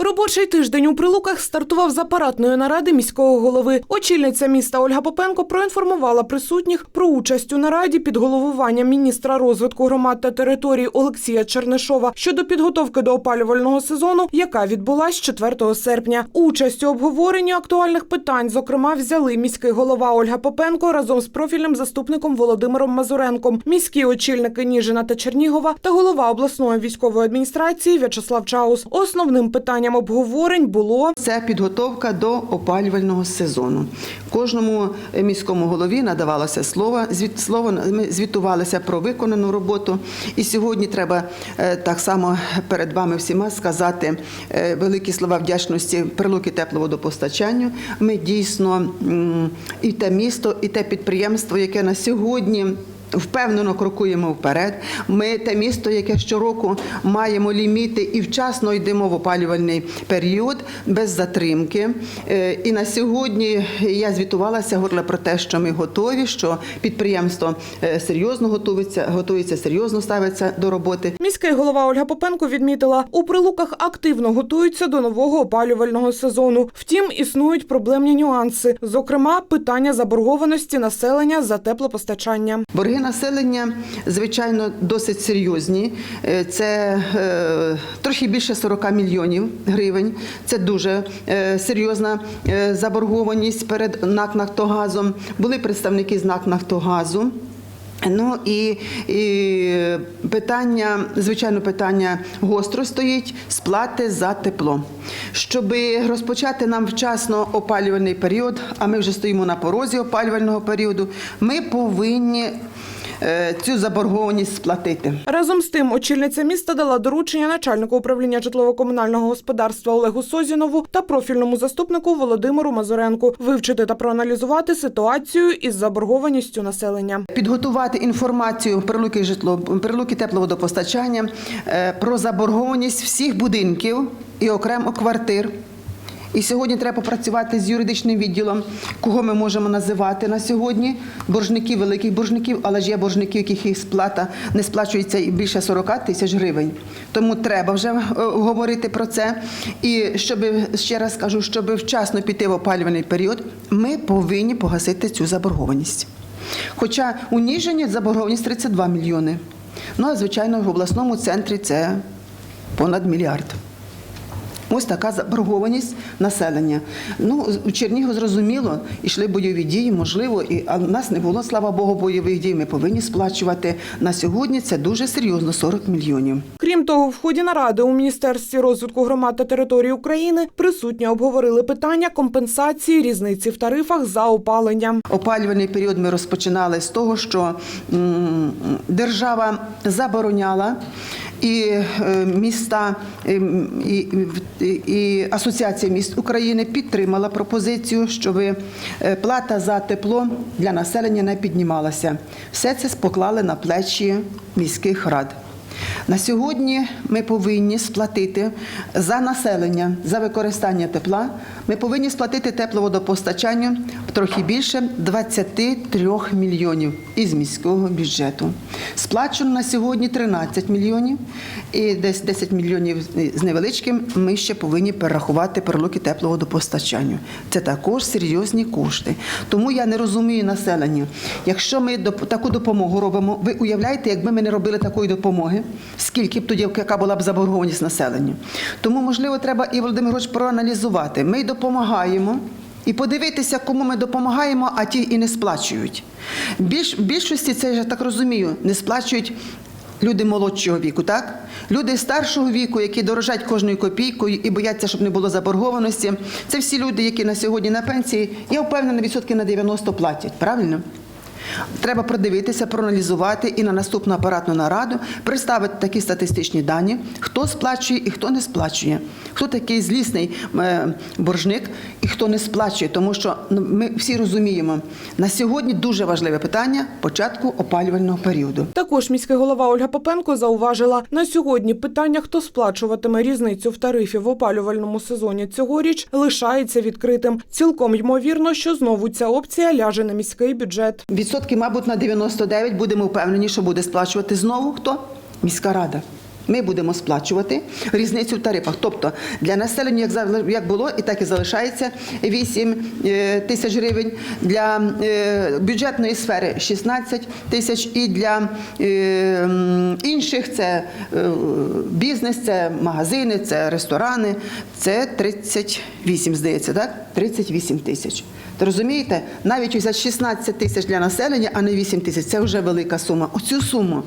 Робочий тиждень у Прилуках стартував з апаратної наради міського голови. Очільниця міста Ольга Попенко проінформувала присутніх про участь у нараді під головуванням міністра розвитку громад та територій Олексія Чернишова щодо підготовки до опалювального сезону, яка відбулась 4 серпня. Участь у обговоренні актуальних питань, зокрема, взяли міський голова Ольга Попенко разом з профільним заступником Володимиром Мазуренком, міські очільники Ніжина та Чернігова та голова обласної військової адміністрації В'ячеслав Чаус. Основним питанням обговорень було Це підготовка до опалювального сезону. Кожному міському голові надавалося слово. Звіт слово звітувалися про виконану роботу. І сьогодні треба е, так само перед вами всіма сказати е, великі слова вдячності прилуки тепловодопостачанню. Ми дійсно і те місто, і те підприємство, яке на сьогодні. Впевнено крокуємо вперед. Ми те місто, яке щороку маємо ліміти і вчасно йдемо в опалювальний період без затримки. Е, І на сьогодні я звітувалася, говорила про те, що ми готові, що підприємство е, серйозно готується, готується серйозно ставиться до роботи. Міський голова Ольга Попенко відмітила, у прилуках активно готуються до нового опалювального сезону. Втім, існують проблемні нюанси, зокрема, питання заборгованості населення за теплопостачання. Борги населення, звичайно, досить серйозні. Е, Це е, трохи більше 40 мільйонів гривень. Це дуже е, серйозна заборгованість перед НАК «Нафтогазом». Були представники з НАК «Нафтогазу». Ну і, і питання, звичайно, питання гостро стоїть сплати за тепло. Щоб розпочати нам вчасно опалювальний період, а ми вже стоїмо на порозі опалювального періоду, ми повинні цю заборгованість сплатити. Разом з тим, очільниця міста дала доручення начальнику управління житлово-комунального господарства Олегу Созінову та профільному заступнику Володимиру Мазуренку вивчити та проаналізувати ситуацію із заборгованістю населення. Підготувати інформацію прилуки житло, прилуки тепловодопостачання е, про заборгованість всіх будинків і окремо квартир. І сьогодні треба попрацювати з юридичним відділом, кого ми можемо називати на сьогодні. Боржників, великих боржників, але ж є боржники, яких їх сплата не сплачується і більше 40 тисяч гривень. Тому треба вже е, говорити про це. І щоб ще раз кажу, щоб вчасно піти в опалювальний період, ми повинні погасити цю заборгованість. Хоча у Ніжині заборгованість 32 мільйони. Ну а звичайно, в обласному центрі це понад мільярд. Ось така заборгованість населення. Ну, у Чернігів зрозуміло, йшли бойові дії, можливо, і а в нас не було, слава Богу, бойових дій. Ми повинні сплачувати на сьогодні. Це дуже серйозно 40 мільйонів. Крім того, в ході наради у міністерстві розвитку громад та територій України присутні обговорили питання компенсації різниці в тарифах за опалення. Опалювальний період ми розпочинали з того, що держава забороняла. І е, міста і, і, і Асоціація міст України підтримала пропозицію, щоб е, плата за тепло для населення не піднімалася. Все це споклали на плечі міських рад. На сьогодні ми повинні сплатити за населення, за використання тепла. Ми повинні сплатити тепловодопостачанню трохи більше 23 мільйонів із міського бюджету. Сплачено на сьогодні 13 мільйонів, і десь 10 мільйонів з невеличким ми ще повинні перерахувати прилуки тепловодопостачанню. Це також серйозні кошти. Тому я не розумію населення. Якщо ми таку допомогу робимо, ви уявляєте, якби ми не робили такої допомоги, скільки б тоді, яка була б заборгованість населення. Тому, можливо, треба і Володимир Григорович проаналізувати. Ми допомагаємо. І подивитися, кому ми допомагаємо, а ті і не сплачують. Більш, в більшості, це я так розумію, не сплачують люди молодшого віку, так? Люди старшого віку, які дорожать кожною копійкою і бояться, щоб не було заборгованості. Це всі люди, які на сьогодні на пенсії, я впевнена, відсотки на 90 платять, правильно? Треба продивитися, проаналізувати і на наступну апаратну нараду представити такі статистичні дані, хто сплачує і хто не сплачує, хто такий злісний е, боржник і хто не сплачує. Тому що ну, ми всі розуміємо, на сьогодні дуже важливе питання початку опалювального періоду. Також міський голова Ольга Попенко зауважила, на сьогодні питання, хто сплачуватиме різницю в тарифі в опалювальному сезоні цьогоріч, лишається відкритим. Цілком ймовірно, що знову ця опція ляже на міський бюджет. Відсотки, мабуть, на 99 будемо впевнені, що буде сплачувати знову хто? Міська рада. Ми будемо сплачувати різницю в тарифах. Тобто для населення, як було, і так і залишається 8 е, тисяч гривень. Для е, бюджетної сфери 16 тисяч, і для е, інших це бізнес, це магазини, це ресторани. Це 38, здається, так? 38 тисяч. Розумієте, навіть взяти 16 тисяч для населення, а не 8 тисяч це вже велика сума. Оцю суму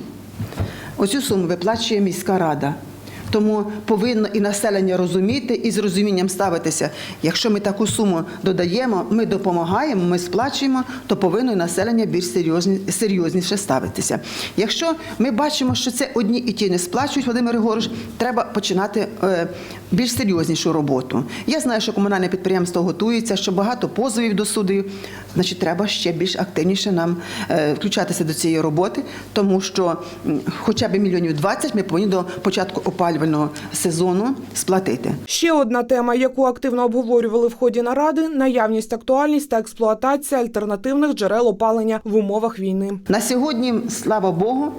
Оцю суму виплачує міська рада. Тому повинно і населення розуміти і з розумінням ставитися. Якщо ми таку суму додаємо, ми допомагаємо, ми сплачуємо, то повинно і населення більш серйозні, серйозніше ставитися. Якщо ми бачимо, що це одні і ті не сплачують, Володимир Григорович, треба починати е, більш серйознішу роботу. Я знаю, що комунальне підприємство готується, що багато позовів до судів. Значить, треба ще більш активніше нам е, включатися до цієї роботи, тому що хоча б мільйонів 20 ми повинні до початку опалювального сезону сплатити. Ще одна тема, яку активно обговорювали в ході наради наявність, актуальність та експлуатація альтернативних джерел опалення в умовах війни. На сьогодні, слава Богу,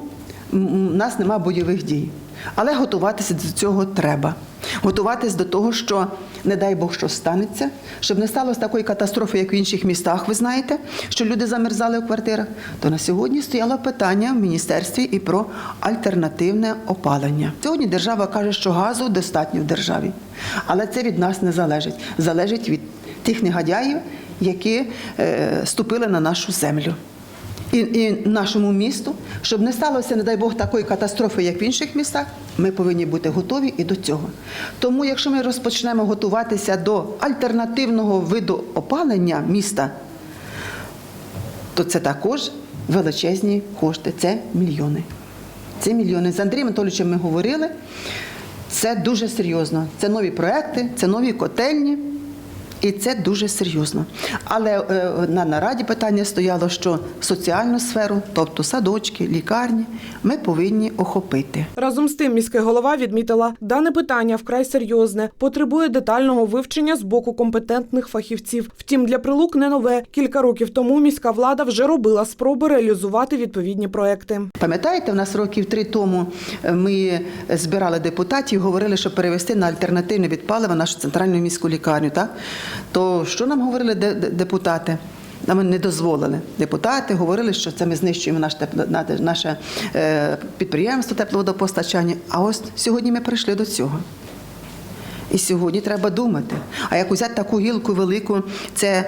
у нас нема бойових дій. Але готуватися до цього треба. Готуватись до того, що, не дай Бог, що станеться, щоб не сталося такої катастрофи, як в інших містах, ви знаєте, що люди замерзали в квартирах. То на сьогодні стояло питання в міністерстві і про альтернативне опалення. Сьогодні держава каже, що газу достатньо в державі, але це від нас не залежить. Залежить від тих негодяїв, які е, ступили на нашу землю і, і нашому місту, щоб не сталося, не дай Бог, такої катастрофи, як в інших містах, ми повинні бути готові і до цього. Тому, якщо ми розпочнемо готуватися до альтернативного виду опалення міста, то це також величезні кошти, це мільйони. Це мільйони. З Андрієм Анатолійовичем ми говорили. Це дуже серйозно. Це нові проекти, це нові котельні. І це дуже серйозно. Але е, на нараді питання стояло, що соціальну сферу, тобто садочки, лікарні, ми повинні охопити. Разом з тим, міський голова відмітила, дане питання вкрай серйозне, потребує детального вивчення з боку компетентних фахівців. Втім, для прилук не нове. Кілька років тому міська влада вже робила спроби реалізувати відповідні проекти. Пам'ятаєте, в нас років три тому е, ми збирали депутатів, говорили, що перевести на альтернативне від палива нашу центральну міську лікарню. Так? То що нам говорили де- де- депутати? Нам не дозволили. Депутати говорили, що це ми знищуємо наш наше е, підприємство тепловодопостачання. А ось сьогодні ми прийшли до цього. І сьогодні треба думати. А як взяти таку гілку велику, це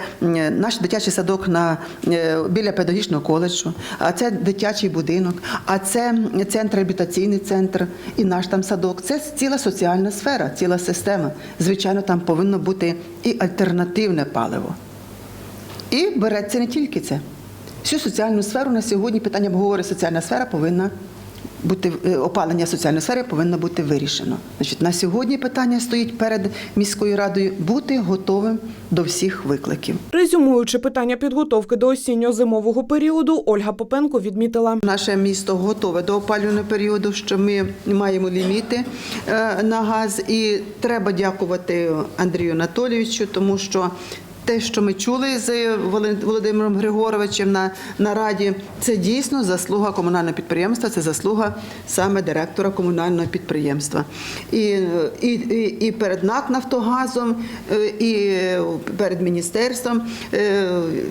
наш дитячий садок на, е, біля педагогічного коледжу, а це дитячий будинок, а це центр, реабілітаційний центр, і наш там садок. Це ціла соціальна сфера, ціла система. Звичайно, там повинно бути і альтернативне паливо. І береться не тільки це. Всю соціальну сферу на сьогодні питання обговорює соціальна сфера повинна бути е, опалення соціальної сфери повинно бути вирішено. Значить, на сьогодні питання стоїть перед міською радою бути готовим до всіх викликів. Резюмуючи питання підготовки до осінньо-зимового періоду, Ольга Попенко відмітила. Наше місто готове до опалювального періоду, що ми маємо ліміти е, на газ, і треба дякувати Андрію Анатолійовичу, тому що. Те, що ми чули з Володим- Володимиром Григоровичем на, на раді, це дійсно заслуга комунального підприємства, це заслуга саме директора комунального підприємства. І, і, і, перед НАК Нафтогазом, е, і перед міністерством е,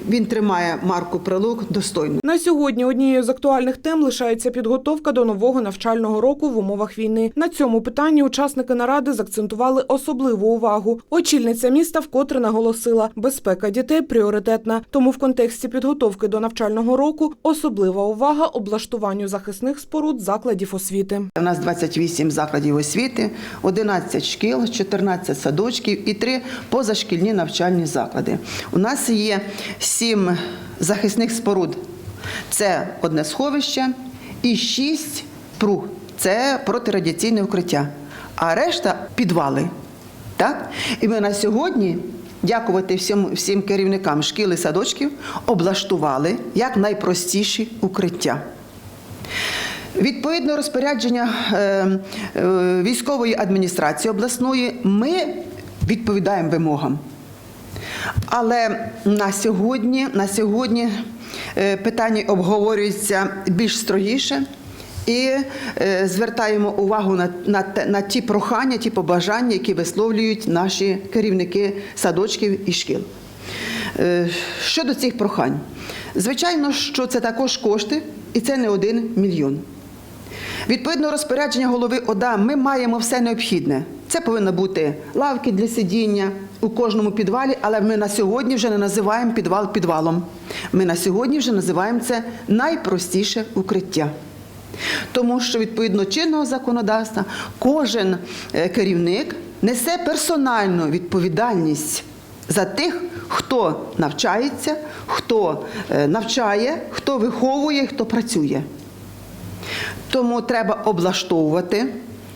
він тримає марку Прилук достойно. На сьогодні однією з актуальних тем лишається підготовка до нового навчального року в умовах війни. На цьому питанні учасники наради закцентували особливу увагу. Очільниця міста вкотре наголосила, безпека дітей пріоритетна. Тому в контексті підготовки до навчального року особлива увага облаштуванню захисних споруд закладів освіти. У нас 28 закладів освіти, 11 шкіл, 14 садочків і 3 позашкільні навчальні заклади. У нас є 7 захисних споруд. Це одне сховище і 6 пруг. Це протирадіаційне укриття. А решта підвали. Так? І ми на сьогодні, дякувати всім, всім керівникам шкіл і садочків, облаштували як найпростіші укриття. Відповідно розпорядження е, е, військової адміністрації обласної ми відповідаємо вимогам. Але на сьогодні, на сьогодні е, питання обговорюється більш строгіше І е, звертаємо увагу на, на, на ті прохання, ті побажання, які висловлюють наші керівники садочків і шкіл. Е, Щодо цих прохань, звичайно, що це також кошти, і це не один мільйон. Відповідно розпорядження голови ОДА, ми маємо все необхідне. Це повинно бути лавки для сидіння у кожному підвалі, але ми на сьогодні вже не називаємо підвал підвалом. Ми на сьогодні вже називаємо це найпростіше укриття. Тому що відповідно чинного законодавства кожен е, керівник несе персональну відповідальність за тих, хто навчається, хто е, навчає, хто виховує, хто працює. Тому треба облаштовувати.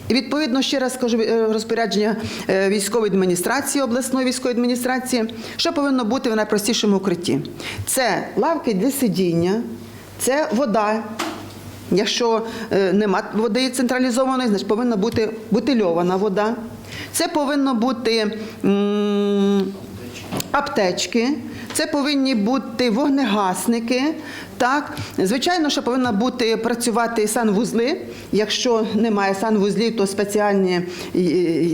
І відповідно ще раз скажу е, розпорядження військової адміністрації, обласної військової адміністрації, що повинно бути в найпростішому укритті. Це лавки для сидіння, це вода. Якщо е, нема води централізованої, значить повинна бути бутильована вода. Це повинно бути аптечки, це повинні бути вогнегасники. Так, звичайно, що повинна бути працювати санвузли. Якщо немає санвузлів, то спеціальні е,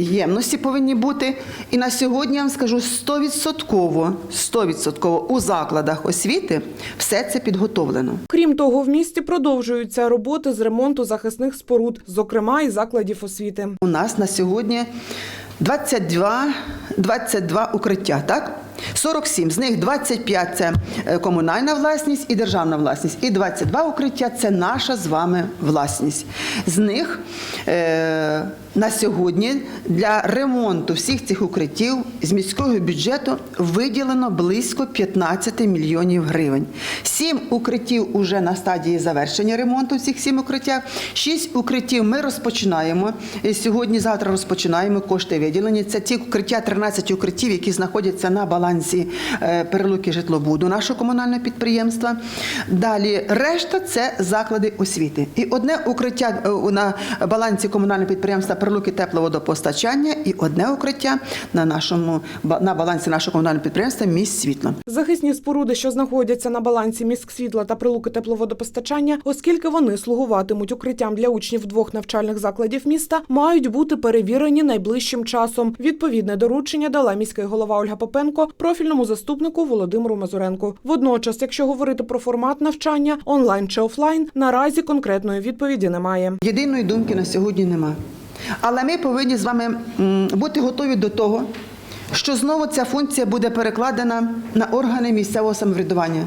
ємності повинні бути. І на сьогодні я вам скажу 100%, 100% у закладах освіти все це підготовлено. Крім того, в місті продовжуються роботи з ремонту захисних споруд, зокрема і закладів освіти. У нас на сьогодні 22, 22 укриття, так? 47, з них 25 – це е, комунальна власність і державна власність. І 22 укриття – це наша з вами власність. З них е, на сьогодні для ремонту всіх цих укриттів з міського бюджету виділено близько 15 мільйонів гривень. Сім укриттів уже на стадії завершення ремонту цих сім укриття. Шість укриттів ми розпочинаємо. Сьогодні, завтра розпочинаємо кошти виділені. Це ті укриття, 13 укриттів, які знаходяться на балансі е, перелуки житлобуду нашого комунального підприємства. Далі решта це заклади освіти. І одне укриття е, на балансі комунального підприємства перелуки тепловодопостачання і одне укриття на нашому на балансі нашого комунального підприємства міст світла. Захисні споруди, що знаходяться на балансі міськсвітла та прилуки тепловодопостачання, оскільки вони слугуватимуть укриттям для учнів двох навчальних закладів міста, мають бути перевірені найближчим часом. Відповідне доручення дала міський голова Ольга Попенко профільному заступнику Володимиру Мазуренку. Водночас, якщо говорити про формат навчання онлайн чи офлайн, наразі конкретної відповіді немає. Єдиної думки на сьогодні нема. Але ми повинні з вами бути готові до того, що знову ця функція буде перекладена на органи місцевого самоврядування.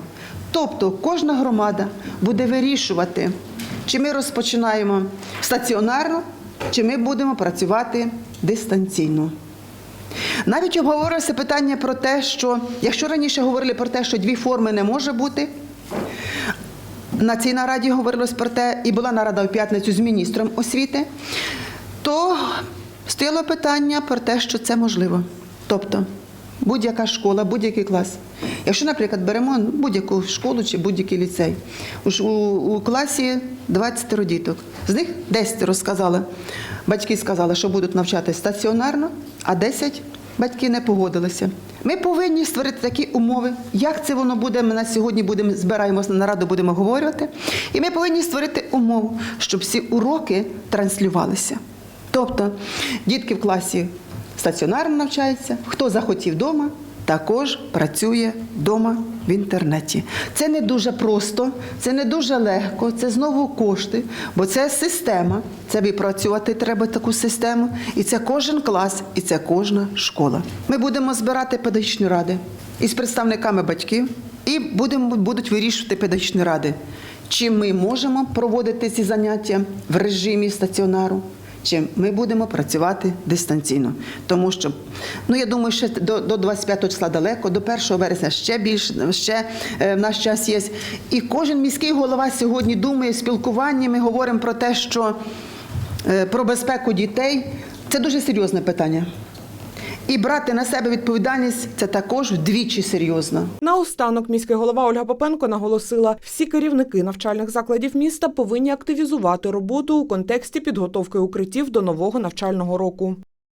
Тобто кожна громада буде вирішувати, чи ми розпочинаємо стаціонарно, чи ми будемо працювати дистанційно. Навіть обговорилося питання про те, що якщо раніше говорили про те, що дві форми не може бути, на цій нараді говорилось про те, і була нарада в п'ятницю з міністром освіти, то стояло питання про те, що це можливо. Тобто будь-яка школа, будь-який клас. Якщо, наприклад, беремо будь-яку школу чи будь-який ліцей, у, у, класі 20 діток, з них 10 розказали, батьки сказали, що будуть навчати стаціонарно, а 10 батьки не погодилися. Ми повинні створити такі умови. Як це воно буде? Ми на сьогодні будемо збираємося на нараду, будемо говорити. І ми повинні створити умову, щоб всі уроки транслювалися. Тобто дітки в класі стаціонарно навчаються, хто захотів вдома, також працює вдома в інтернеті. Це не дуже просто, це не дуже легко, це знову кошти, бо це система. Це випрацювати треба таку систему. І це кожен клас, і це кожна школа. Ми будемо збирати педагогічні ради із представниками батьків, і будемо, будуть вирішувати педагогічні ради, чи ми можемо проводити ці заняття в режимі стаціонару чи ми будемо працювати дистанційно. Тому що, ну я думаю, ще до, до 25 числа далеко, до 1 вересня ще більше, ще е, в наш час є. І кожен міський голова сьогодні думає, спілкування. ми говоримо про те, що е, про безпеку дітей це дуже серйозне питання. І брати на себе відповідальність це також вдвічі серйозно. Наостанок міський голова Ольга Попенко наголосила, всі керівники навчальних закладів міста повинні активізувати роботу у контексті підготовки укриттів до нового навчального року.